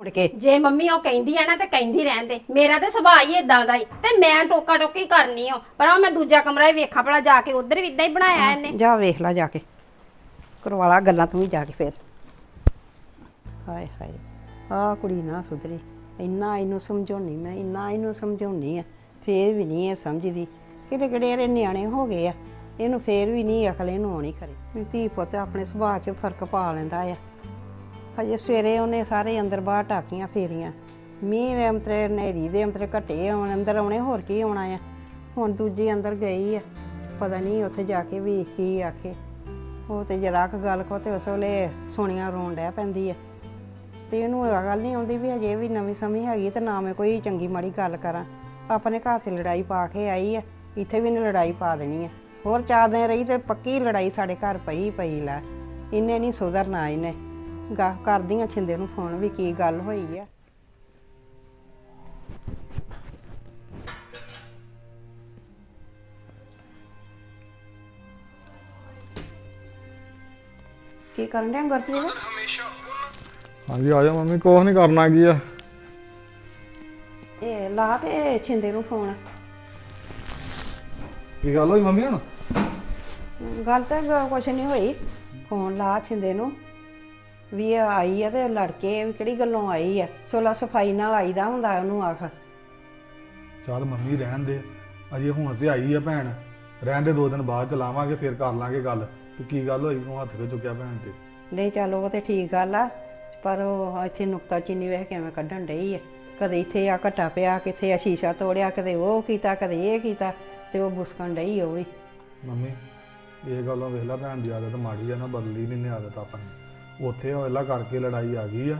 ਮੁੜ ਕੇ। ਜੇ ਮੰਮੀ ਉਹ ਕਹਿੰਦੀ ਆ ਨਾ ਤੇ ਕਹਿੰਦੀ ਰਹਿਣ ਦੇ। ਮੇਰਾ ਤੇ ਸੁਭਾਅ ਹੀ ਇਦਾਂ ਦਾ ਹੀ ਤੇ ਮੈਂ ਟੋਕਾ ਟੋਕੀ ਕਰਨੀ ਆ। ਪਰ ਉਹ ਮੈਂ ਦੂਜਾ ਕਮਰਾ ਹੀ ਵੇਖਾਂ ਭਲਾ ਜਾ ਕੇ। ਉਧਰ ਵੀ ਇਦਾਂ ਹੀ ਬਣਾਇਆ ਇਹਨੇ। ਜਾ ਵੇਖ ਲੈ ਜਾ ਕੇ। ਕਰਵਾ ਲਾ ਗੱਲਾਂ ਤੂੰ ਵੀ ਜਾ ਕੇ ਫੇਰ। ਹਾਏ ਹਾਏ ਆ ਕੁੜੀ ਨਾ ਸੁਧਰੀ। ਇੰਨਾ ਇਹਨੂੰ ਸਮਝਾਉਣੀ ਮੈਂ ਇੰਨਾ ਇਹਨੂੰ ਸਮਝਾਉਣੀ ਆ। ਫੇਰ ਵੀ ਨਹੀਂ ਇਹ ਸਮਝਦੀ। ਕਿਹੜੇ ਕਿਹੜੇ ਇਹਦੇ ਨਿਆਣੇ ਹੋ ਗਏ ਆ। ਇਹਨੂੰ ਫੇਰ ਵੀ ਨਹੀਂ ਅਕਲ ਇਹਨੂੰ ਆਉਣੀ ਵੀ ਧੀ ਪੁੱਤ ਆਪਣੇ ਸੁਭਾਅ 'ਚ ਫ਼ਰਕ ਪਾ ਲੈਂਦਾ ਆ। ਹਜੇ ਸਵੇਰੇ ਉਹਨੇ ਸਾਰੇ ਅੰਦਰ ਬਾਹਰ ਟਾਕੀਆਂ ਫੇਰੀਆਂ। ਮੀਂਹ ਦੇ ਅੰਤਰੇ ਨੇਰੀ ਦੇ ਅੰਤਰੇ ਘਟੇ ਆਉਣ, ਅੰਦਰ ਆਉਣੇ, ਹੋਰ ਕੀ ਆਉਣਾ ਆ? ਹੁਣ ਦੂਜੀ ਅੰਦਰ ਗਈ ਆ। ਪਤਾ ਨਹੀਂ ਉੱਥੇ ਜਾ ਕੇ ਵੀ ਕੀ ਆਖੇ। ਉਹ ਤੇ ਜਰਾ ਕੁ ਗੱਲ ਕੋ ਤੇ ਉਸ ਵੇਲੇ ਸੋਨੀਆ ਰੋਣ ਡਿਆ ਪੈਂਦੀ ਆ। ਤੇ ਇਹਨੂੰ ਇਹ ਗੱਲ ਨਹੀਂ ਆਉਂਦੀ ਵੀ ਹਜੇ ਵੀ ਨਵੀਂ ਸਮੀ ਹੈਗੀ ਤੇ ਨਾ ਮੈਂ ਕੋਈ ਚੰਗੀ ਮਾੜੀ ਗੱਲ ਕਰਾਂ। ਆਪਣੇ ਘਰ ਤੇ ਲੜਾਈ ਪਾ ਕੇ ਆਈ ਆ। ਇੱਥੇ ਵੀ ਇਹਨੇ ਲੜਾਈ ਪਾ ਦੇਣੀ ਆ। ਹੋਰ ਚਾਰ ਦਿਨ ਰਹੀ ਤੇ ਪੱਕੀ ਲੜਾਈ ਸਾਡੇ ਘਰ ਪਈ ਪਈ ਲੈ। ਇਹਨੇ ਨਹੀਂ ਸੁਧਰਨਾ ਇਹਨੇ। ਗਾ ਕਰਦੀਆਂ ਛਿੰਦੇ ਨੂੰ ਫੋਨ ਵੀ ਕੀ ਗੱਲ ਹੋਈ ਆ। ਕੀ ਕਰਨ ਡਿਆ ਗੁਰਪ੍ਰੀਤ? ਹਾਂਜੀ ਆ ਜਾ ਮੰਮੀ ਕੁਛ ਨਹੀਂ ਕਰਨਾ ਕੀ ਆ। ਇਹ ਲਾ ਤੇ ਛਿੰਦੇ ਨੂੰ ਫੋਨ। ਕੀ ਗੱਲ ਹੋਈ ਮੰਮੀ ਹੁਣ? ਗੱਲ ਤਾਂ ਕੁਛ ਨਹੀਂ ਹੋਈ। ਫੋਨ ਲਾ ਛਿੰਦੇ ਨੂੰ। ਵੀ ਇਹ ਆਈ ਆ ਤੇ ਲੜਕੇ ਵੀ ਕਿਹੜੀ ਗੱਲੋਂ ਆਈ ਆ? ਸੋਲਾ ਸਫ਼ਾਈ ਨਾਲ ਆਈਦਾ ਹੁੰਦਾ ਉਹਨੂੰ ਆਖ। ਚੱਲ ਮੰਮੀ ਰਹਿਣ ਦੇ। ਅਜੇ ਹੁਣ ਤੇ ਆਈ ਆ ਭੈਣ। ਰਹਿਣ ਦੇ ਦੋ ਦਿਨ ਬਾਅਦ ਚ ਲਾਵਾਂਗੇ ਫੇਰ ਕਰ ਲਾਂਗੇ ਗੱਲ। ਕਿ ਕੀ ਗੱਲ ਹੋਈ? ਤੂੰ ਹੱਥ ਕੇ ਚੁੱਕਿਆ ਭੈਣ ਤੇ? ਨਹੀਂ ਚੱਲ ਉਹ ਤੇ ਠੀਕ ਗੱਲ ਆ ਪਰ ਉਹ ਇੱਥੇ ਨੁਕਤਾ ਚੀਨੀ ਵੇਖ ਕਿਵੇਂ ਕੱਢਣ ਡਈ ਆ। ਕਦੇ ਇੱਥੇ ਆ ਘਟਾ ਪਿਆ ਕਿੱਥੇ ਆ ਸ਼ੀਸ਼ਾ ਤੋੜਿਆ ਕਦੇ ਉਹ ਕੀਤਾ ਕਦੇ ਇਹ ਕੀਤਾ ਤੇ ਉਹ ਬੁਸਕਣ ਡਈ ਉਹ ਵੀ। ਮੰਮੀ ਇਹ ਗੱਲੋਂ ਵੇਖ ਲੈ ਭੈਣ ਦੀ ਆਦਤ ਮਾੜੀ ਆ ਨਾ ਬਦਲੀ ਨਹੀਂ ਨੇ ਆਦਤ ਆਪਣੀ। ਉੱਥੇ ਹੋਇਲਾ ਕਰਕੇ ਲੜਾਈ ਆ ਗਈ ਆ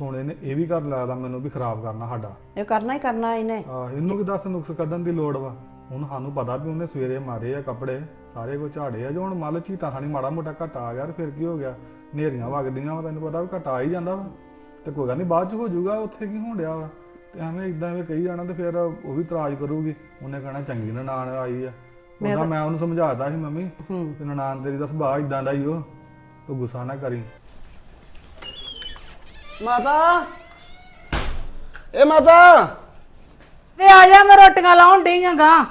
ਹੁਣ ਇਹਨੇ ਇਹ ਵੀ ਕਰ ਲੱਗਦਾ ਮੈਨੂੰ ਵੀ ਖਰਾਬ ਕਰਨਾ ਸਾਡਾ। ਇਹ ਕਰਨਾ ਹੀ ਕਰਨਾ ਇਹਨੇ। ਆ ਇਹਨੂੰ ਕਿ ਦੱਸ ਨੁਕਸ ਕੱਢਣ ਦੀ ਲੋੜ ਵਾ? ਹੁਣ ਸਾਨੂੰ ਪਤਾ ਵੀ ਉਹਨੇ ਸਵੇਰੇ ਮਾਰੇ ਆ ਕੱਪੜੇ ਸਾਰੇ ਕੋ ਝਾੜੇ ਆ ਜੋ ਹੁਣ ਮੰਨ ਚੀਤਾ ਖਾਣੀ ਮਾੜਾ ਮੋਟਾ ਘਟਾ ਆ ਤੇ ਫਿਰ ਕੀ ਹੋ ਗਿਆ? ਨੇਰੀਆਂ ਵਗਦੀਆਂ ਵਾ ਤੈਨੂੰ ਪਤਾ ਵੀ ਘਟਾ ਹੀ ਜਾਂਦਾ ਵਾ। ਤੇ ਕੋਈ ਗੱਲ ਨਹੀਂ ਬਾਅਦ ਚ ਹੋ ਜਾਊਗਾ ਉੱਥੇ ਕੀ ਹੋਣ ਡਿਆ ਵਾ? ਤੇ ਐਵੇਂ ਇਦਾਂ ਐਵੇਂ ਕਹੀ ਜਾਣਾ ਤੇ ਫਿਰ ਉਹ ਵੀ ਇਤਰਾਜ਼ ਕਰੂਗੀ। ਉਹਨੇ ਕਹਿਣਾ ਚੰਗੀ ਨਨਾਣ ਆਈ ਆ। ਉਹਦਾ ਮੈਂ ਉਹਨੂੰ ਸਮਝਾਤਾ ਸੀ ਮੰਮੀ ਹੂੰ। ਤੇ ਨਨਾਣ ਤੇਰੀ ਦਾ ਸੁਭਾਅ ਇਦਾਂ ਦਾ ਹੀ ਉਹ ਤੂੰ ਗੁੱਸਾ ਨਾ ਕਰੀ। ਮਾਤਾ। ਏ ਮਾਤਾ। ਵੇ ਆ ਜਾ ਮੈਂ ਰੋਟੀਆਂ ਲਾਉਣ ਡਈ ਆਂ ਗਾ।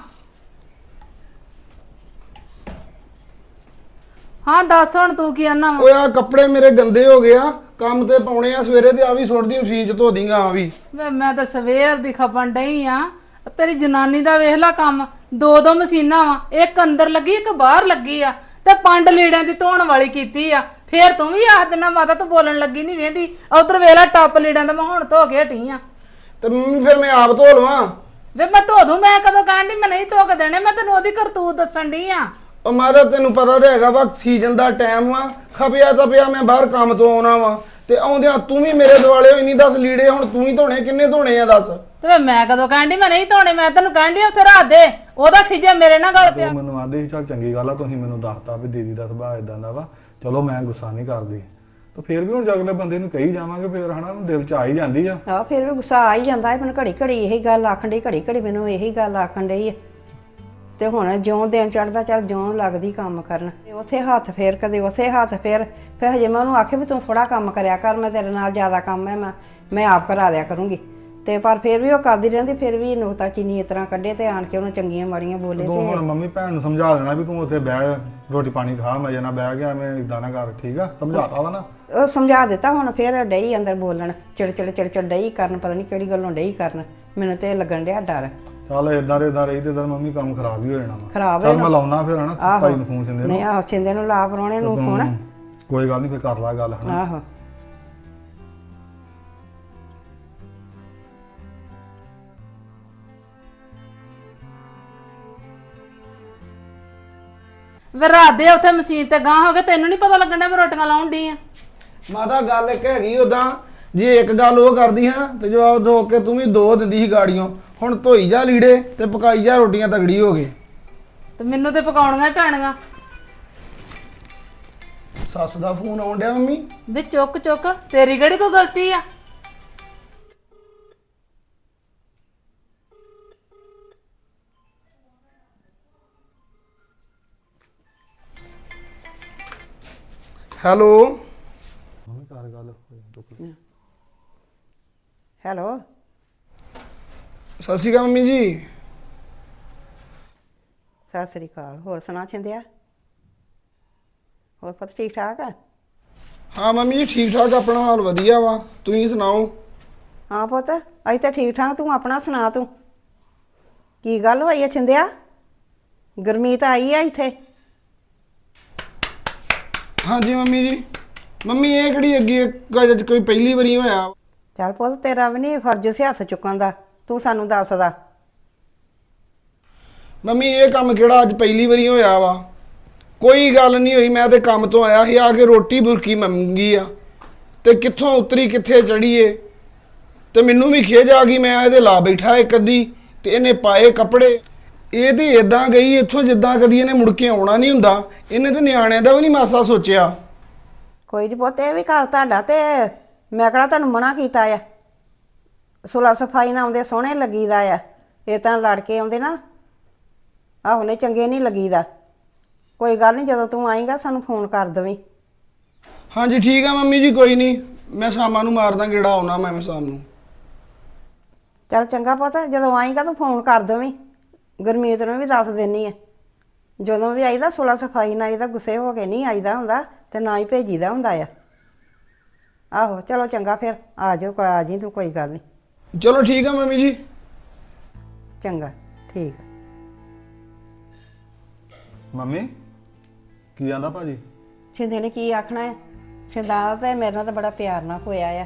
ਹਾਂ ਦੱਸ ਹੁਣ ਤੂੰ ਕੀ ਆਨਾ ਵਾ? ਓਏ ਆ ਕੱਪੜੇ ਮੇਰੇ ਗੰਦੇ ਹੋ ਗਏ ਆ। ਕੰਮ ਤੇ ਪਾਉਣੇ ਆ ਸਵੇਰੇ ਤੇ ਆ ਵੀ ਸੁੱਟਦੀ ਮਸ਼ੀਨ ਚ ਧੋ ਦਿੰਗਾ ਆ ਵੀ। ਵੇ ਮੈਂ ਤਾਂ ਸਵੇਰ ਦੀ ਖਪਣ ਡਈ ਆ। ਤੇਰੀ ਜਨਾਨੀ ਦਾ ਵੇਖ ਲੈ ਕੰਮ। ਦੋ ਦੋ ਮਸ਼ੀਨਾਂ ਵਾ। ਇੱਕ ਅੰਦਰ ਲੱਗੀ ਇੱਕ ਬਾਹਰ ਲੱਗੀ ਆ। ਤੇ ਪੰਡ ਲੀੜਿਆਂ ਦੀ ਧੋਣ ਵਾਲੀ ਕੀਤੀ ਆ। ਫੇਰ ਤੂੰ ਵੀ ਆਖ ਦਿਨਾ ਮਾਤਾ ਤੂੰ ਬੋਲਣ ਲੱਗੀ ਨਹੀਂ ਵੇਂਦੀ। ਉਧਰ ਵੇਖ ਲੈ ਟੱਪ ਲੀੜਿਆਂ ਦਾ ਮੈਂ ਹੁਣ ਧੋ ਕੇ ਹਟੀ ਆ। ਤੇ ਮੰਮੀ ਫਿਰ ਮੈਂ ਆਪ ਧੋ ਲਵਾਂ। ਵੇ ਮੈਂ ਧੋ ਦੂੰ ਮੈਂ ਕਦੋਂ ਕਹਿਣ ਡਈ ਮੈਂ ਨਹੀਂ ਧੋ ਕੇ ਦੇਣੇ ਮੈਂ ਤੈਨੂੰ ਉਹਦੀ ਕਰਤੂਤ ਦੱਸਣ ਡਈ ਆ। ਉਹ ਮਾਤਾ ਤੈਨੂੰ ਪਤਾ ਤੇ ਹੈਗਾ ਵਾ ਸੀਜ਼ਨ ਦਾ ਟਾਈਮ ਵਾ। ਖਪਿਆ ਤਾਂ ਪਿਆ ਮੈਂ ਬਾਹਰ ਕੰਮ ਤੋਂ ਆਉਣਾ ਵਾ। ਤੇ ਆਉਂਦਿਆਂ ਤੂੰ ਵੀ ਮੇਰੇ ਦੁਆਲੇ ਹੋਈ ਨਹੀਂ ਦੱਸ ਲੀੜੇ ਹੁਣ ਤੂੰ ਹੀ ਧੋਣੇ ਕਿੰਨੇ ਧੋਣੇ ਆ ਦੱਸ। ਤੇ ਮੈਂ ਕਦੋਂ ਕਹਿਣ ਡਈ? ਮੈਂ ਨਹੀਂ ਧੋਣੇ ਮੈਂ ਤੈਨੂੰ ਕਹਿਣ ਡਈ ਉੱਥੇ ਰਾਤ ਦੇ। ਉਹਦਾ ਖਿਜੇ ਮੇਰੇ ਨਾਲ ਗੱਲ ਪਿਆ। ਮੈਨੂੰ ਆਂਦੇ ਸੀ ਚੱਲ ਚੰਗੀ ਗੱਲ ਆ ਤੁਸੀਂ ਮੈਨੂੰ ਦੱਸਤਾ ਵੀ ਦੀਦੀ ਦਾ ਸੁਭਾਅ ਇਦਾਂ ਦਾ ਵਾ। ਚਲੋ ਮੈਂ ਗੁੱਸਾ ਨਹੀਂ ਕਰਦੀ। ਤਾਂ ਫਿਰ ਵੀ ਹੁਣ ਜਗਲੇ ਬੰਦੇ ਨੂੰ ਕਹੀ ਜਾਵਾਂਗੇ ਫਿਰ ਹਨਾ ਦਿਲ ਚ ਆ ਹੀ ਜਾਂਦੀ ਆ। ਆ ਫਿਰ ਵੀ ਗੁੱਸਾ ਆ ਹੀ ਜਾਂਦਾ ਹੈ ਮੈਨੂੰ ਘੜੀ ਘੜੀ ਇਹੀ ਗੱਲ ਆਖਣ ਡਈ ਘੜੀ ਘੜੀ ਮੈਨੂੰ ਇਹੀ ਗੱਲ ਆਖਣ ਡਈ ਹੈ ਤੇ ਹੁਣ ਜਿਉਂ ਦਿਨ ਚੜਦਾ ਚੱਲ ਜਿਉਂ ਲੱਗਦੀ ਕੰਮ ਕਰਨ। ਤੇ ਉੱਥੇ ਹੱਥ ਫੇਰ ਕਦੇ ਉੱਥੇ ਹੱਥ ਫੇਰ। ਫਿਰ ਹਜੇ ਮੈਂ ਉਹਨੂੰ ਆਖੇ ਵੀ ਤੂੰ ਥੋੜਾ ਕੰਮ ਕਰਿਆ ਕਰ ਮੈਂ ਤੇਰੇ ਨਾਲ ਜ਼ਿਆਦਾ ਕੰਮ ਹੈ ਮੈਂ ਮੈਂ ਆਪ ਕਰਾ ਦਿਆ ਕਰੂੰਗੀ। ਤੇ ਪਰ ਫਿਰ ਵੀ ਉਹ ਕਰਦੀ ਰਹਿੰਦੀ ਫਿਰ ਵੀ ਨੁਕਤਾ ਚੀਨੀ ਇਸ ਤਰ੍ਹਾਂ ਕੱਢੇ ਤੇ ਆਣ ਕੇ ਉਹਨੂੰ ਚੰਗੀਆਂ ਮਾੜੀਆਂ ਬੋਲੇ ਤੂੰ ਹੁਣ ਮੰਮੀ ਭੈਣ ਨੂੰ ਸਮਝਾ ਦੇਣਾ ਵੀ ਤੂੰ ਉੱਥੇ ਬਹਿ ਰੋਟੀ ਪਾਣੀ ਖਾ ਮਜੇ ਨਾਲ ਬਹਿ ਗਿਆ ਐਵੇਂ ਇਦਾਂ ਨਾ ਕਰ ਠੀਕ ਆ? ਸਮਝਾਤਾ ਵਾ ਨਾ? ਉਹ ਸਮਝਾ ਦਿੱਤਾ ਹੁਣ ਫਿਰ ਡਈ ਅੰਦਰ ਬੋਲਣ ਚਿੜ ਚਿੜ ਚਿੜ ਚਿੜ ਡਈ ਕਰਨ ਪਤਾ ਨਹੀਂ ਕਿਹੜੀ ਗੱਲੋਂ ਡਈ ਕਰਨ ਮੈਨੂੰ ਤੇ ਲੱਗਣ ਡਿਆ ਡਰ। ਚੱਲ ਇਦਾਂ ਦੇ ਇਦਾਂ ਰਹੀ ਤੇ ਮੰਮੀ ਕੰਮ ਖਰਾਬ ਹੀ ਹੋ ਜਾਣਾ ਵਾ। ਖਰਾਬ ਚੱਲ ਮੈਂ ਲਾਉਣਾ ਫਿਰ ਹਨਾ। ਭਾਈ ਨੂੰ ਫੋਨ ਸਿੰਦੇ ਨੂੰ। ਨਹੀਂ ਆਹ ਛਿੰਦੇ ਨੂੰ ਲਾ ਪਰੋਣੇ ਨੂੰ ਫੋਨ। ਕੋਈ ਗੱਲ ਨਹੀਂ ਫਿਰ ਕਰ ਲਾ ਗੱਲ ਹਨਾ? ਆਹੋ। ਵੇ ਰਾਤ ਦੇ ਉੱਥੇ ਮਸ਼ੀਨ ਤੇ ਗਾਂ ਹੋ ਗਏ ਤੈਨੂੰ ਨਹੀਂ ਪਤਾ ਲੱਗਣ ਮੈਂ ਰੋਟੀਆਂ ਲਾਉਣ ਡਈ ਆ। ਮਾਤਾ ਗੱਲ ਇੱਕ ਹੈਗੀ ਉਦਾਂ ਜੇ ਇੱਕ ਗੱਲ ਉਹ ਕਰਦੀ ਹਾਂ ਤੇ ਜਵਾਬ ਦੋ ਕੇ ਤੂੰ ਵੀ ਦੋ ਦਿੰਦੀ ਸੀ ਗਾੜੀਆਂ ਹੁਣ ਧੋਈ ਜਾ ਲੀੜੇ ਤੇ ਪਕਾਈ ਜਾ ਰੋਟੀਆਂ ਤਗੜੀ ਹੋ ਗਏ ਤੇ ਮੈਨੂੰ ਤੇ ਪਕਾਉਣੀਆਂ ਹੀ ਪੈਣੀਆਂ। ਸੱਸ ਦਾ ਫੋਨ ਆਉਣ ਡਿਆ ਮੰਮੀ। ਵੀ ਚੁੱਕ ਚੁੱਕ ਤੇਰੀ ਕਿਹੜੀ ਕੋਈ ਗਲਤੀ ਆ? ਹੈਲੋ। ਮੰਮੀ ਗੱਲ ਹੋਈ। ਹੈਲੋ। ਸਤਿ ਸ਼੍ਰੀ ਅਕਾਲ ਮੰਮੀ ਜੀ। ਸਤਿ ਸ੍ਰੀ ਅਕਾਲ। ਹੋਰ ਸੁਣਾ ਛਿੰਦਿਆ? ਹੋਰ ਪੁੱਤ ਠੀਕ ਠਾਕ ਆ? ਹਾਂ ਮੰਮੀ ਜੀ ਠੀਕ ਠਾਕ ਆਪਣਾ ਹਾਲ ਵਧੀਆ ਵਾ। ਤੁਸੀਂ ਸੁਣਾਓ? ਹਾਂ ਪੁੱਤ ਅਸੀਂ ਤਾਂ ਠੀਕ ਠਾਕ ਤੂੰ ਆਪਣਾ ਸੁਣਾ ਤੂੰ। ਕੀ ਗੱਲ ਹੋਈ ਆ ਛਿੰਦਿਆ? ਗਰਮੀ ਤਾਂ ਆਈ ਆ ਇੱਥੇ। ਹਾਂਜੀ ਮੰਮੀ ਜੀ। ਮੰਮੀ ਇਹ ਕਿਹੜੀ ਅੱਗੇ ਅੱਜ ਕੋਈ ਪਹਿਲੀ ਵਾਰੀ ਹੋਇਆ? ਚੱਲ ਪੁੱਤ ਤੇਰਾ ਵੀ ਨਹੀਂ ਫਰਜ਼ ਸੀ ਹੱਥ ਚੁੱਕਣ ਦਾ। ਤੂੰ ਸਾਨੂੰ ਦੱਸਦਾ ਮੰਮੀ ਇਹ ਕੰਮ ਕਿਹੜਾ ਅੱਜ ਪਹਿਲੀ ਵਾਰੀ ਹੋਇਆ ਵਾ? ਕੋਈ ਗੱਲ ਨਹੀਂ ਹੋਈ ਮੈਂ ਤੇ ਕੰਮ ਤੋਂ ਆਇਆ ਸੀ ਆ ਕੇ ਰੋਟੀ ਬੁਰਕੀ ਮੰਗੀ ਆ। ਤੇ ਕਿੱਥੋਂ ਉਤਰੀ ਕਿੱਥੇ ਚੜੀਏ ਤੇ ਮੈਨੂੰ ਵੀ ਖੇਜ ਆ ਗਈ ਮੈਂ ਇਹਦੇ ਲਾ ਬੈਠਾ ਇੱਕ ਅੱਧੀ ਤੇ ਇਹਨੇ ਪਾਏ ਕੱਪੜੇ। ਇਹ ਤੇ ਇਦਾਂ ਗਈ ਇੱਥੋਂ ਜਿੱਦਾਂ ਕਦੀ ਇਹਨੇ ਮੁੜ ਕੇ ਆਉਣਾ ਨਹੀਂ ਹੁੰਦਾ ਇਹਨੇ ਤੇ ਨਿਆਣਿਆਂ ਦਾ ਵੀ ਨਹੀਂ ਮਾਸਾ ਸੋਚਿਆ। ਕੋਈ ਨਹੀਂ ਪੁੱਤ ਇਹ ਵੀ ਘਰ ਤੁਹਾਡਾ ਤੇ ਮੈਂ ਕਿਹੜਾ ਤੁਹਾਨੂੰ ਮਨਾ ਕੀਤਾ ਆ? ਸੁਲਾ ਸਫ਼ਾਈ ਨਾਲ ਆਉਂਦੇ ਸੋਹਣੇ ਲੱਗੀਦਾ ਆ ਇਹ ਤਾਂ ਲੜ ਕੇ ਆਉਂਦੇ ਨਾ। ਆਹੋ ਨੇ ਚੰਗੇ ਨਹੀਂ ਲੱਗੀਦਾ। ਕੋਈ ਗੱਲ ਨਹੀਂ ਜਦੋਂ ਤੂੰ ਆਏਗਾ ਸਾਨੂੰ ਫੋਨ ਕਰ ਦਵੀਂ। ਹਾਂਜੀ ਠੀਕ ਆ ਮੰਮੀ ਜੀ ਕੋਈ ਨਹੀਂ। ਮੈਂ ਸ਼ਾਮਾਂ ਨੂੰ ਮਾਰਦਾ ਗੇੜਾ ਆਉਣਾ ਮੈਂ ਸ਼ਾਮ ਨੂੰ। ਚੱਲ ਚੰਗਾ ਪੁੱਤ ਜਦੋਂ ਆਏਗਾ ਤੂੰ ਫੋਨ ਕਰ ਦਵੀਂ। ਗੁਰਮੀਤ ਨੂੰ ਵੀ ਦੱਸ ਦੇਣੀ ਆ। ਜਦੋਂ ਵੀ ਆਈਦਾ ਸੁਲਾ ਸਫ਼ਾਈ ਨਾਲ ਆਈਦਾ ਗੁੱਸੇ ਹੋ ਕੇ ਨਹੀਂ ਆਈਦਾ ਹੁੰਦਾ ਤੇ ਨਾ ਹੀ ਭੇਜੀਦਾ ਹੁੰਦਾ ਆ। ਆਹੋ ਚਲੋ ਚੰਗਾ ਫਿਰ ਆ ਜਾਓ ਕੋਈ ਆ ਜੀ ਤੂੰ ਕੋਈ ਗੱਲ ਨਹੀਂ ਚਲੋ ਠੀਕ ਆ ਮੰਮੀ ਜੀ। ਚੰਗਾ ਠੀਕ ਆ। ਮੰਮੀ ਕੀ ਆਂਦਾ ਭਾਜੀ? ਛਿੰਦੇ ਨੇ ਕੀ ਆਖਣਾ ਹੈ ਛਿੰਦਾ ਤੇ ਮੇਰੇ ਨਾਲ ਤਾਂ ਬੜਾ ਪਿਆਰ ਨਾਲ ਹੋਇਆ ਆ।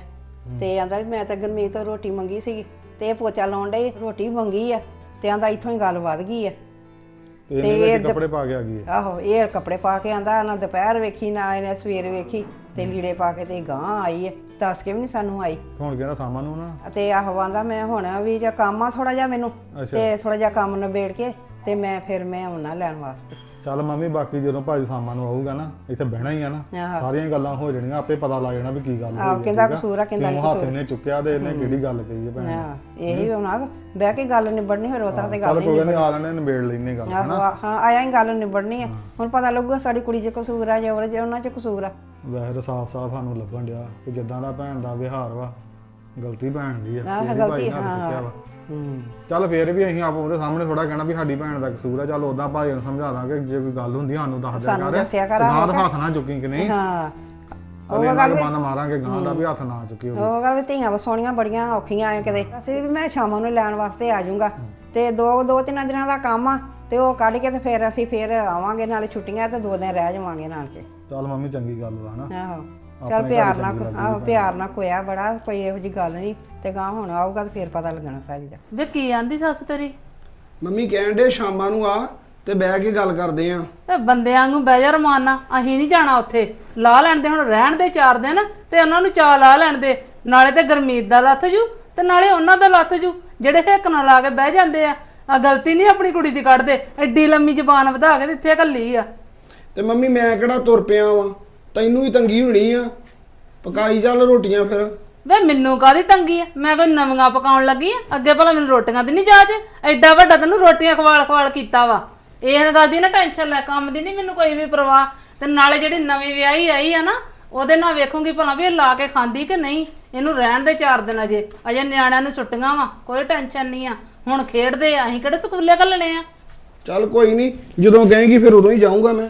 ਤੇ ਆਂਦਾ ਵੀ ਮੈਂ ਤਾਂ ਗੁਰਮੀਤ ਤੋਂ ਰੋਟੀ ਮੰਗੀ ਸੀਗੀ ਤੇ ਇਹ ਪੋਚਾ ਲਾਉਣ ਡਈ ਰੋਟੀ ਮੰਗੀ ਆ। ਤੇ ਆਂਦਾ ਇੱਥੋਂ ਹੀ ਗੱਲ ਵੱਧ ਗਈ ਆ। ਤੇ ਇਹਨੇ ਵਿੱਚ ਕੱਪੜੇ ਪਾ ਕੇ ਆ ਗਈ ਹੈ ਆਹੋ ਇਹ ਕੱਪੜੇ ਪਾ ਕੇ ਆਂਦਾ ਨਾ ਦੁਪਹਿਰ ਵੇਖੀ ਨਾ ਇਹਨੇ ਸਵੇਰ ਵੇਖੀ ਤੇ ਲੀੜੇ ਪਾ ਕੇ ਤੇ ਗਾਂ ਆਈ ਹੈ ਦੱਸ ਕੇ ਵੀ ਨਹੀਂ ਸਾਨੂੰ ਆਈ। ਹੁਣ ਕਹਿੰਦਾ ਸਾਮਾਨ ਨੂੰ ਨਾ ਤੇ ਆਹੋ ਆਂਦਾ ਮੈਂ ਹੁਣ ਵੀ ਜੇ ਕੰਮ ਆ ਥੋੜਾ ਜਿਹਾ ਮੈਨੂੰ। ਤੇ ਥੋੜਾ ਜਿਹਾ ਕੰਮ ਨਿਬੇੜ ਕੇ ਤੇ ਮੈਂ ਫਿਰ ਮੈਂ ਆਉਣਾ ਲੈਣ ਵਾਸਤੇ। ਚੱਲ ਮੰਮੀ ਬਾਕੀ ਜਦੋਂ ਭਾਜੀ ਸਾਮਾਨ ਨੂੰ ਆਊਗਾ ਨਾ ਇੱਥੇ ਬਹਿਣਾ ਹੀ ਆ ਨਾ ਆਹੋ। ਸਾਰੀਆਂ ਗੱਲਾਂ ਹੋ ਜਾਣੀਆਂ ਆਪੇ ਪਤਾ ਲੱਗ ਜਾਣਾ ਵੀ ਕੀ ਗੱਲ ਹੋਈ ਆਹੋ, ਹੈ, ਕਿਹਦਾ? ਕਸੂਰ ਆ, ਕਿਹਦਾ ਨਹੀਂ ਹੱਥ ਇਹਨੇ ਚੁੱਕਿਆ ਤੇ ਇਹਨੇ ਕਿਹੜੀ ਗੱਲ ਕਹੀ ਹੈ ਭੈਣ। ਹਾਂ ਇਹੀ ਹੋਣਾ ਬਹਿ ਕੇ ਗੱਲ ਨਿਬੜਨੀ ਫਿਰ ਉਤਾਂ ਤੇ ਗੱਲ ਚੱਲ ਕੋਈ ਨਹੀਂ ਆ ਲੈਣੇ ਨਿਬੇੜ ਲੈਨੇ ਗੱਲ ਆਹੋ ਹਾਂ ਆਇਆ ਹੀ ਗੱਲ ਨਿਬੜਨੀ ਆ ਹੁਣ ਪਤਾ ਲੱਗੂਗਾ ਸਾਡੀ ਕੁੜੀ 'ਚ ਕਸੂਰ ਆ ਜਾਂ ਉਹਦੇ 'ਚ ਉਹਨਾਂ 'ਚ ਕਸੂਰ ਆ ਵੈਸੇ ਤਾਂ ਸਾਫ਼-ਸਾਫ਼ ਸਾਨੂੰ ਲੱਭਣ ਡਿਆ ਕਿ ਜਿੱਦਾਂ ਦਾ ਭੈਣ ਦਾ ਵਿਹਾਰ ਵਾ ਗਲਤੀ ਭੈਣ ਦੀ ਆ ਆਹ, ਗਲਤੀ, ਭਾਈ ਨੇ ਹੱਥ ਹਾਂ। ਚੁੱਕਿਆ ਵਾ ਹੂੰ ਚੱਲ ਫੇਰ ਵੀ ਅਸੀਂ ਆਪ ਉਹਦੇ ਸਾਹਮਣੇ ਥੋੜਾ ਕਹਿਣਾ ਵੀ ਸਾਡੀ ਭੈਣ ਦਾ ਕਸੂਰ ਆ। ਚੱਲ ਉਦਾਂ ਭਾਈ ਨੂੰ ਸਮਝਾ ਦਾਂਗੇ ਜੇ ਕੋਈ ਗੱਲ ਹੁੰਦੀ ਸਾਨੂੰ ਦੱਸ ਦਿਆ ਸਾਨੂੰ ਕਰ। ਦੱਸਿਆ ਕਰ, ਗਾਂ ਦਾ। ਹੱਥ ਨਾ ਚੁੱਕੀ ਕਿ ਨਹੀਂ? ਹਾਂ। ਉਹ ਗੱਲ ਮਨ ਮਾਰਾਂਗੇ ਗਾਂ ਦਾ ਵੀ ਹੱਥ ਨਾ ਚੁੱਕੀ ਹੋਵੇ। ਉਹ ਗੱਲ ਵੀ ਧੀਆਂ ਵਸੋਣੀਆਂ ਬੜੀਆਂ ਔਖੀਆਂ ਆ ਕਿਤੇ। ਅਸੀਂ ਵੀ ਮੈਂ ਸ਼ਾਮਾਂ ਨੂੰ ਲੈਣ ਵਾਸਤੇ ਆ ਜਾਊਂਗਾ। ਤੇ ਦੋ ਦੋ ਤਿੰਨ ਦਿਨਾਂ ਦਾ ਕੰਮ ਆ ਤੇ ਉਹ ਕੱਢ ਕੇ ਤੇ ਫਿਰ ਅਸੀਂ ਫਿਰ ਆਵਾਂਗੇ ਨਾਲੇ ਛੁੱਟੀਆਂ ਤੇ ਦੋ ਦਿਨ ਰਹਿ ਜਾਵਾਂਗੇ ਨਾਲ ਕੇ। ਚੱਲ ਮੰਮੀ ਚੰਗੀ ਗੱਲ ਵਾ ਹਨਾ? ਆਹੋ। ਆਪਣੇ ਚੱਲ ਘਰ ਪਿਆਰ ਚੰਗੀ ਨਾਲ ਆਹੋ ਪਿਆਰ ਨਾਲ ਕੋਇਆ ਬੜਾ ਕੋਈ ਇਹੋ ਜੀ ਗੱਲ ਨਹੀਂ ਤੇ ਗਾਂ ਹੁਣ ਆਊਗਾ ਤੇ ਫਿਰ ਪਤਾ ਲੱਗਣਾ ਸਾਰੀ ਦਾ। ਵੇ ਕੀ ਆਂਦੀ ਸੱਸ ਤੇਰੀ? ਮੰਮੀ ਕਹਿਣ ਦੇ ਸ਼ਾਮਾਂ ਨੂੰ ਆ ਤੇ ਬਹਿ ਕੇ ਗੱਲ ਕਰਦੇ ਆ। ਤੇ ਬੰਦਿਆਂ ਨੂੰ ਬਹਿ ਜਾ ਰਮਾਨਾ ਅਸੀਂ ਨਹੀਂ ਜਾਣਾ ਉੱਥੇ। ਲਾ ਲੈਣ ਦੇ ਹੁਣ ਰਹਿਣ ਦੇ ਚਾਰ ਦਿਨ ਤੇ ਉਹਨਾਂ ਨੂੰ ਚਾ ਲਾ ਲੈਣ ਦੇ। ਨਾਲੇ ਤੇ ਗਰਮੀਤ ਦਾ ਲੱਥ ਜੂ ਤੇ ਨਾਲੇ ਉਹਨਾਂ ਦਾ ਲੱਥ ਜੂ। ਜਿਹੜੇ ਹਿੱਕ ਨਾਲ ਲਾ ਕੇ ਬਹਿ ਜਾਂਦੇ ਆ ਆ ਗਲਤੀ ਨਹੀਂ ਆਪਣੀ ਕੁੜੀ ਦੀ ਕੱਢਦੇ। ਐਡੀ ਲੰਮੀ ਜ਼ਬਾਨ ਵਧਾ ਕੇ ਤੇ ਇੱਥੇ ਘੱਲੀ ਆ। ਤੇ ਮੰਮੀ ਮੈਂ ਕਿਹੜਾ ਤੁਰ ਪਿਆ ਵਾਂ? ਤੈਨੂੰ ਹੀ ਤੰਗੀ ਹੋਣੀ ਆ। ਪਕਾਈ ਚੱਲ ਰੋਟੀਆਂ ਫਿਰ। ਵੇ ਮੈਨੂੰ ਕਾਹਦੀ ਤੰਗੀ ਆ? ਮੈਂ ਕੋਈ ਨਵੀਆਂ ਪਕਾਉਣ ਲੱਗੀ ਆ? ਅੱਗੇ ਭਲਾ ਮੈਨੂੰ ਰੋਟੀਆਂ ਦੀ ਨਹੀਂ ਜਾਚ? ਐਡਾ ਵੱਡਾ ਤੈਨੂੰ ਰੋਟੀਆਂ ਖਵਾਲ ਖਵਾਲ ਕੀਤਾ ਵਾ। ਇਹ ਗੱਲ ਦੀ ਨਾ ਟੈਨਸ਼ਨ ਲੈ ਕੰਮ ਦੀ ਨਹੀਂ ਮੈਨੂੰ ਕੋਈ ਵੀ ਪਰਵਾਹ। ਤੇ ਨਾਲੇ ਜਿਹੜੀ ਨਵੀਂ ਵਿਆਹੀ ਆਈ ਆ ਨਾ ਉਹਦੇ ਨਾਲ ਵੇਖੂੰਗੀ ਭਲਾ ਵੀ ਇਹ ਲਾ ਕੇ ਖਾਂਦੀ ਕਿ ਨਹੀਂ। ਇਹਨੂੰ ਰਹਿਣ ਦੇ ਚਾਰ ਦਿਨ ਅਜੇ। ਅਜੇ ਨਿਆਣਿਆਂ ਨੂੰ ਛੁੱਟੀਆਂ ਵਾ ਕੋਈ ਟੈਨਸ਼ਨ ਨਹੀਂ ਆ। ਹੁਣ ਖੇਡਦੇ ਆ ਅਸੀਂ ਕਿਹੜੇ ਸਕੂਲੇ ਘੱਲਣੇ ਆ? ਚੱਲ ਕੋਈ ਨਹੀਂ ਜਦੋਂ ਕਹੇਗੀ ਫਿਰ ਉਦੋਂ ਹੀ ਜਾਊਂਗਾ ਮੈਂ।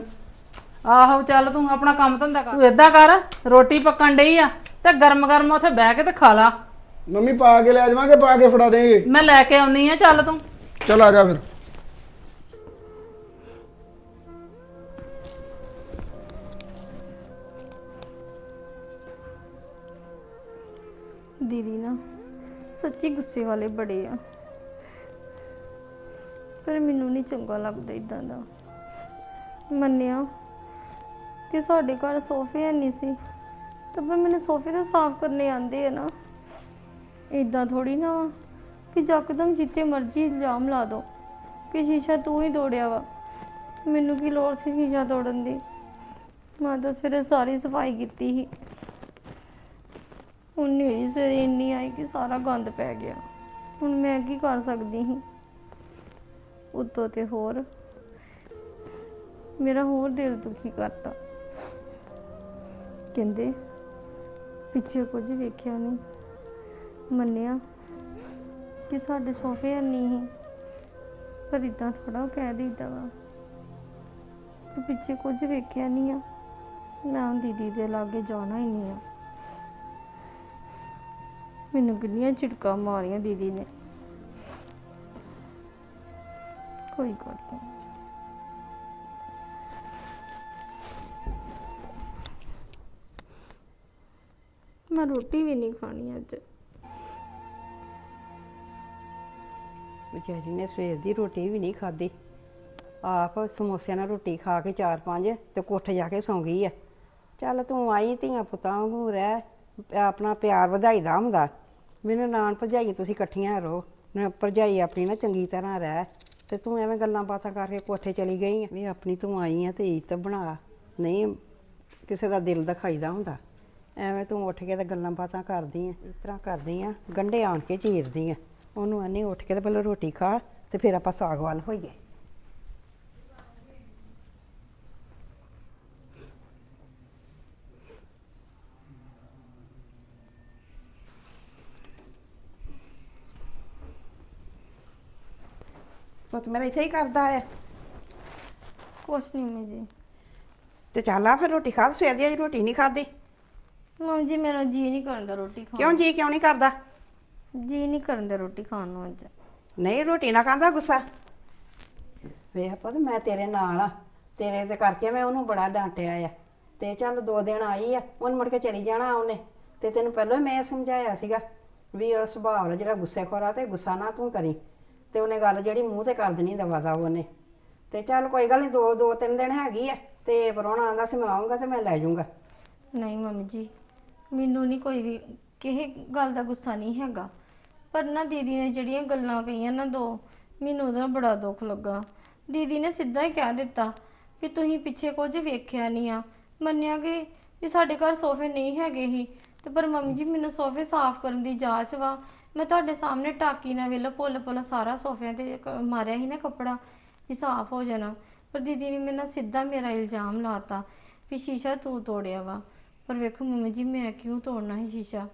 ਆਹੋ ਚੱਲ ਤੂੰ ਆਪਣਾ ਕੰਮ ਧੰਦਾ ਕਰ। ਤੂੰ ਏਦਾਂ ਕਰ ਰੋਟੀ ਪੱਕਣ ਡਈ ਆ ਤੇ ਗਰਮ ਗਰਮ ਉੱਥੇ ਬਹਿ ਕੇ ਤੇ ਖਾ ਲਾ। ਮੰਮੀ ਪਾ ਕੇ ਲੈ ਜਾਵਾਂਗੇ ਪਾ ਕੇ ਫੜਾ ਦੇਂਗੇ ਮੈਂ ਲੈ ਕੇ ਆਉਣੀ ਆ ਚੱਲ ਤੂੰ। ਚੱਲ ਆ ਜਾ ਫਿਰ। ਦੀਦੀ ਨਾ ਸੱਚੀ ਗੁੱਸੇ ਵਾਲੇ ਬੜੇ ਆ। ਪਰ ਮੈਨੂੰ ਨਹੀਂ ਚੰਗਾ ਲੱਗਦਾ ਇਦਾਂ ਦਾ। ਮੰਨਿਆ ਕਿ ਸਾਡੇ ਘਰ ਸੋਫੇ ਹੈ ਨਹੀਂ ਸੀ। ਤਾਂ ਪਰ ਮੈਨੂੰ ਸੋਫੇ ਤਾਂ ਸਾਫ਼ ਕਰਨੇ ਆਉਂਦੇ ਆ ਨਾ। ਇਦਾਂ ਥੋੜੀ ਨਾ ਕਿ ਯਕਦਮ ਜਿੱਥੇ ਮਰਜ਼ੀ ਇਲਜ਼ਾਮ ਲਾ ਦੋ ਕਿ ਸ਼ੀਸ਼ਾ ਤੂੰ ਹੀ ਤੋੜਿਆ ਵਾ। ਮੈਨੂੰ ਕੀ ਲੋੜ ਸੀ ਸ਼ੀਸ਼ਾ ਤੋੜਨ ਦੀ? ਮੈਂ ਤਾਂ ਸਵੇਰੇ ਸਾਰੀ ਸਫ਼ਾਈ ਕੀਤੀ ਸੀ। ਹੁਣ ਨੇਰੀ ਸਵੇਰੇ ਇੰਨੀ ਆਈ ਕਿ ਸਾਰਾ ਗੰਦ ਪੈ ਗਿਆ। ਹੁਣ ਮੈਂ ਕੀ ਕਰ ਸਕਦੀ ਸੀ? ਉੱਤੋਂ ਤੇ ਹੋਰ। ਮੇਰਾ ਹੋਰ ਦਿਲ ਦੁਖੀ ਕਰਤਾ। ਕਹਿੰਦੇ, ਪਿੱਛੇ ਕੁਝ ਵੇਖਿਆ ਨਹੀਂ ਮੰਨਿਆ ਕਿ ਸਾਡੇ ਸੋਫੇ ਨਹੀਂ ਪਰ ਇਦਾਂ ਥੋੜਾ ਕਹਿ ਦਿੱਤਾ ਵਾ। ਕਿ ਪਿੱਛੇ ਕੁਝ ਵੇਖਿਆ ਨਹੀਂ ਆ? ਮੈਂ ਦੀਦੀ ਦੇ ਲਾਗੇ ਜਾਣਾ ਹੀ ਨਹੀਂ ਆ। ਮੈਨੂੰ ਕਿੰਨੀਆਂ ਝਿੜਕਾਂ ਮਾਰੀਆਂ ਦੀਦੀ ਨੇ। ਕੋਈ ਗੱਲ ਨਹੀਂ ਮੈਂ ਰੋਟੀ ਵੀ ਨਹੀਂ ਖਾਣੀ ਅੱਜ। ਵਿਚਾਰੀ ਨੇ ਸਵੇਰ ਦੀ ਰੋਟੀ ਵੀ ਨਹੀਂ ਖਾਧੀ। ਆਪ ਸਮੋਸਿਆਂ ਨਾਲ ਰੋਟੀ ਖਾ ਕੇ ਚਾਰ ਪੰਜ ਤੇ ਕੋਠੇ ਜਾ ਕੇ ਸੌਂ ਗਈ ਆ। ਚੱਲ ਤੂੰ ਆਈ ਧੀਆਂ ਪੁੱਤਾਂ ਵਾਂਗੂ ਰਹਿ, ਆਪਣਾ ਪਿਆਰ ਵਧਾਈ ਦਾ ਹੁੰਦਾ। ਮੈਨੂੰ ਨਾਨ ਭਰਜਾਈ ਤੁਸੀਂ ਇਕੱਠੀਆਂ ਰਹੋ। ਨਾ ਭਰਜਾਈ ਆਪਣੀ ਨਾ ਚੰਗੀ ਤਰ੍ਹਾਂ ਰਹਿ ਤੇ ਤੂੰ ਐਵੇਂ ਗੱਲਾਂ ਬਾਤਾਂ ਕਰਕੇ ਕੋਠੇ ਚਲੀ ਗਈ ਆ। ਵੀ ਆਪਣੀ ਤੂੰ ਆਈ ਆ ਤੇ ਇੱਜ਼ਤ ਬਣਾ। ਨਹੀਂ, ਕਿਸੇ ਦਾ ਦਿਲ ਦਿਖਾਈਦਾ ਹੁੰਦਾ। ਐਵੇਂ ਤੂੰ ਉੱਠ ਕੇ ਤੇ ਗੱਲਾਂ ਬਾਤਾਂ ਕਰਦੀ ਆ ਇਸ ਤਰ੍ਹਾਂ ਕਰਦੀ ਆ ਗੰਢੇ ਆਣ ਕੇ ਚੀਰਦੀ ਆ। ਉਹਨੂੰ ਆਨੀ ਉੱਠ ਕੇ ਤੇ ਪਹਿਲਾਂ ਰੋਟੀ ਖਾ ਤੇ ਫਿਰ ਆਪਾਂ ਸਾਗ ਵੱਲ ਹੋਈਏ। ਪੁੱਤ ਮੇਰਾ ਇੱਥੇ ਹੀ ਕਰਦਾ ਆ। ਕੁਛ ਨਹੀਂ ਮੈਂ ਜੀ। ਤੇ ਚੱਲ ਆ ਫਿਰ ਰੋਟੀ ਖਾ ਸਵੇਰ ਦੀ ਅਜੇ ਰੋਟੀ ਨਹੀਂ ਖਾਦੀ ਮਾਂ ਜੀ ਮੇਰਾ ਜੀ ਨਹੀਂ ਕਰਦਾ ਰੋਟੀ ਖਾਣ ਕਿਉਂ ਜੀ ਕਿਉਂ ਨਹੀਂ ਕਰਦਾ? ਜੀ ਨਹੀਂ ਕਰਦਾ ਰੋਟੀ ਖਾਣ ਨੂੰ ਅੱਜ। ਨਹੀਂ ਰੋਟੀ ਨਾ ਖਾਂਦਾ ਗੁੱਸਾ। ਵੇਖ ਪੁੱਤ ਮੈਂ ਤੇਰੇ ਨਾਲ ਆ। ਤੇਰੇ ਤੇ ਕਰਕੇ ਮੈਂ ਉਹਨੂੰ ਬੜਾ ਡਾਂਟਿਆ ਆ। ਤੇ ਚੱਲ ਦੋ ਦਿਨ ਆਈ ਆ ਉਹਨ ਮੁੜ ਕੇ ਚਲੀ ਜਾਣਾ ਉਹਨੇ। ਤੇ ਤੈਨੂੰ ਪਹਿਲਾਂ ਮੈਂ ਸਮਝਾਇਆ ਸੀਗਾ ਵੀ ਉਹ ਸੁਭਾਅ ਦਾ ਜਿਹੜਾ ਗੁੱਸੇ ਖੋਰਾ ਤੇ ਗੁੱਸਾ ਨਾ ਤੂੰ ਕਰੀ। ਤੇ ਉਹਨੇ ਗੱਲ ਜਿਹੜੀ ਮੂੰਹ ਤੇ ਕਰ ਦੇਣੀ ਦਵਾ ਦਾ ਉਹਨੇ। ਤੇ ਚੱਲ ਕੋਈ ਗੱਲ ਨਹੀਂ ਦੋ ਦੋ ਤਿੰਨ ਦਿਨ ਹੈਗੀ ਆ। ਤੇ ਪਰੋਣਾ ਆਂਦਾ ਸੀ ਮੈਂ ਆਉਂਗਾ ਤੇ ਮੈਂ ਲੈ ਜਾਊਂਗਾ। ਨਹੀਂ ਮੰਮੀ ਜੀ ਮੈਨੂੰ ਨਹੀਂ ਕੋਈ ਵੀ, ਕਿਸੇ ਗੱਲ ਦਾ ਗੁੱਸਾ ਨਹੀਂ ਹੈਗਾ। ਪਰ ਨਾ ਦੀਦੀ ਨੇ ਜਿਹੜੀਆਂ ਗੱਲਾਂ ਕਹੀਆਂ ਨਾ ਦੋ, ਮੈਨੂੰ ਉਹਦਾ ਬੜਾ ਦੁੱਖ ਲੱਗਾ। ਦੀਦੀ ਨੇ ਸਿੱਧਾ ਹੀ ਕਹਿ ਦਿੱਤਾ ਵੀ ਤੁਸੀਂ ਪਿੱਛੇ ਕੁਝ ਵੇਖਿਆ ਨਹੀਂ ਆ। ਮੰਨਿਆ ਕਿ ਵੀ ਸਾਡੇ ਘਰ ਸੋਫੇ ਨਹੀਂ ਹੈਗੇ ਹੀ, ਤੇ ਪਰ ਮੰਮੀ ਜੀ ਮੈਨੂੰ ਸੋਫੇ ਸਾਫ਼ ਕਰਨ ਦੀ ਜਾਚ ਵਾ। ਮੈਂ ਤੁਹਾਡੇ ਸਾਹਮਣੇ ਟਾਕੀ ਨਾਲ ਵੇਲੇ ਪੁੱਲ ਪੁੱਲ ਸਾਰਾ ਸੋਫਿਆਂ ਤੇ ਕ- ਮਾਰਿਆ ਸੀ ਨਾ ਕੱਪੜਾ, ਵੀ ਸਾਫ਼ ਹੋ ਜਾਣਾ। ਪਰ ਦੀਦੀ ਨੇ ਮੇਰੇ ਨਾਲ ਸਿੱਧਾ ਮੇਰਾ ਇਲਜ਼ਾਮ ਲਾਤਾ ਵੀ ਸ਼ੀਸ਼ਾ ਤੂੰ ਤੋੜਿਆ ਵਾ। ਪਰ ਵੇਖੋ ਮੰਮੀ ਜੀ, ਮੈਂ ਕਿਉਂ ਤੋੜਨਾ ਹੈ ਸ਼ੀਸ਼ਾ?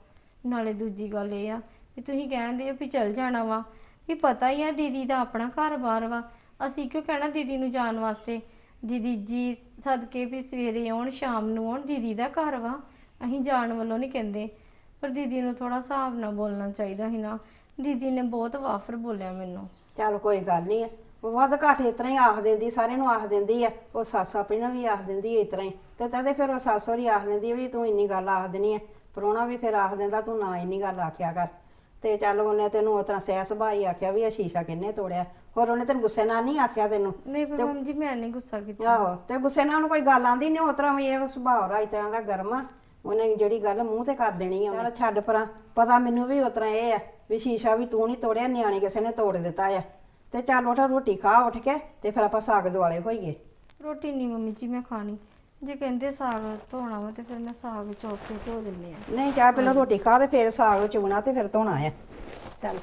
ਨਾਲੇ ਦੂਜੀ ਗੱਲ ਇਹ ਆ ਵੀ ਤੁਸੀਂ ਕਹਿੰਦੇ ਹੋ ਵੀ ਚੱਲ ਜਾਣਾ ਵਾ। ਵੀ ਪਤਾ ਹੀ ਆ ਦੀਦੀ ਦਾ ਆਪਣਾ ਘਰ-ਬਾਰ ਵਾ। ਅਸੀਂ ਕਿਉਂ ਕਹਿਣਾ ਦੀਦੀ ਨੂੰ ਜਾਣ ਵਾਸਤੇ? ਦੀਦੀ ਜੀ ਸਦਕੇ ਵੀ ਸਵੇਰੇ ਆਉਣ, ਸ਼ਾਮ ਨੂੰ ਆਉਣ, ਦੀਦੀ ਦਾ ਘਰ ਵਾ। ਅਸੀਂ ਜਾਣ ਵੱਲੋਂ ਨਹੀਂ ਕਹਿੰਦੇ। ਪਰ ਦੀਦੀ ਨੂੰ ਥੋੜਾ ਹਿਸਾਬ ਨਾਲ ਬੋਲਣਾ ਚਾਹੀਦਾ ਸੀ ਨਾ। ਦੀਦੀ ਨੇ ਬਹੁਤ ਵਾਫਰ ਬੋਲਿਆ ਮੈਨੂੰ। ਚੱਲ ਕੋਈ ਗੱਲ ਨਹੀਂ ਹੈ ਵੱਧ ਘੱਟ ਇਸ ਤਰ੍ਹਾਂ ਹੀ ਆਖ ਦਿੰਦੀ ਸਾਰਿਆਂ ਨੂੰ ਆਖ ਦਿੰਦੀ ਆ ਉਹ ਸੱਸ ਆਪਣੀ ਨੂੰ ਵੀ ਆਖ ਦਿੰਦੀ ਤਰ੍ਹਾਂ ਹੀ। ਤੇ ਤਦੇ ਫਿਰ ਉਹ ਸੱਸ ਹੋਰੀ ਆਖ ਦਿੰਦੀ ਵੀ ਤੂੰ ਇੰਨੀ ਗੱਲ ਆਖ ਦੇਣੀ ਹੈ ਪਰੋਣਾ ਵੀ ਫਿਰ ਆਖ ਦਿੰਦਾ ਤੂੰ ਨਾ ਇੰਨੀ ਗੱਲ ਆਖਿਆ ਕਰ। ਤੇ ਚੱਲ ਉਹਨੇ ਤੈਨੂੰ ਉਸ ਤਰ੍ਹਾਂ ਸਹਿ ਸੁਭਾਈ ਆਖਿਆ ਵੀ ਇਹ ਸ਼ੀਸ਼ਾ ਕਿੰਨੇ ਤੋੜਿਆ ਹੋਰ ਉਹਨੇ ਤੈਨੂੰ ਗੁੱਸੇ ਨਾਲ ਨਹੀਂ ਆਖਿਆ ਤੈਨੂੰ? ਨਹੀਂ ਪਰ ਮੰਮੀ ਜੀ ਮੈਂ ਨਹੀਂ ਗੁੱਸਾ ਕੀਤਾ। ਆਹੋ ਤੇ ਗੁੱਸੇ ਨਾਲ ਉਹਨੂੰ ਕੋਈ ਗੱਲ ਆਂਦੀ ਨਹੀਂ ਉਸ ਤਰ੍ਹਾਂ ਵੀ ਇਹ ਸੁਭਾਅ ਰਾ ਤਰ੍ਹਾਂ ਦਾ ਗਰਮ ਆ ਉਹਨੇ ਜਿਹੜੀ ਗੱਲ ਮੂੰਹ ਤੇ ਕਰ ਦੇਣੀ ਆ ਚੱਲ ਛੱਡ ਪਰਾਂ ਪਤਾ ਮੈਨੂੰ ਵੀ ਉਸ ਤਰ੍ਹਾਂ ਇਹ ਆ ਵੀ ਸ਼ੀਸ਼ਾ ਵੀ ਤੂੰ ਨਹੀਂ ਤੋੜਿਆ ਨਿਆਣੇ ਕਿਸੇ ਨੇ ਤੋੜ ਦਿੱਤਾ ਆ। ਤੇ ਚੱਲ ਉੱਠ ਰੋਟੀ ਖਾ ਉੱਠ ਕੇ ਤੇ ਫਿਰ ਆਪਾਂ ਸਾਗ ਦੁਆਲੇ ਹੋਈਏ। ਰੋਟੀ ਨਹੀਂ ਮੰਮੀ ਜੀ ਮੈਂ ਖਾਣੀ। ਜੇ ਕਹਿੰਦੇ ਸਾਗ ਧੋਣਾ ਵਾ ਤੇ ਫਿਰ ਮੈਂ ਸਾਗ ਚੌਕ ਕੇ ਧੋ ਦਿੰਨੀ ਆ। ਨਹੀਂ ਚਾਹ ਪਹਿਲਾਂ ਰੋਟੀ ਖਾ ਤੇ ਫਿਰ ਸਾਗ ਚੁਗਣਾ ਤੇ ਫਿਰ ਧੋਣਾ ਆ। ਚੱਲ।